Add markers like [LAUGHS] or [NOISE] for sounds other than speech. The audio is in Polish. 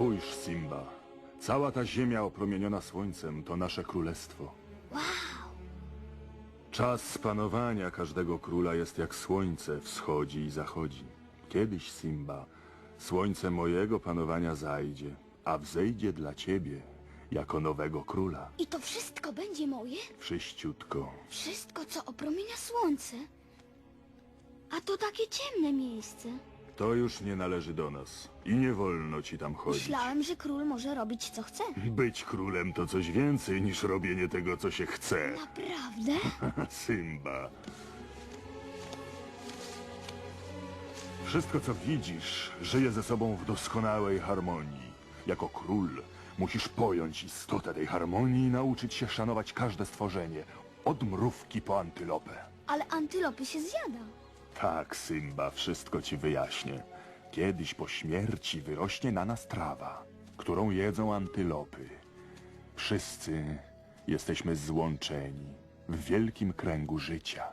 Spójrz, Simba. Cała ta ziemia opromieniona słońcem to nasze królestwo. Wow! Czas panowania każdego króla jest jak słońce, wschodzi i zachodzi. Kiedyś, Simba, słońce mojego panowania zajdzie, a wzejdzie dla ciebie jako nowego króla. I to wszystko będzie moje? Wszyściutko. Wszystko, co opromienia słońce? A to takie ciemne miejsce. To już nie należy do nas i nie wolno ci tam chodzić. Myślałem, że król może robić co chce. Być królem to coś więcej niż robienie tego, co się chce. Naprawdę? [LAUGHS] Simba. Wszystko, co widzisz, żyje ze sobą w doskonałej harmonii. Jako król musisz pojąć istotę tej harmonii i nauczyć się szanować każde stworzenie, od mrówki po antylopę. Ale antylopy się zjada. Tak, Simba, wszystko ci wyjaśnię. Kiedyś po śmierci wyrośnie na nas trawa, którą jedzą antylopy. Wszyscy jesteśmy złączeni w wielkim kręgu życia.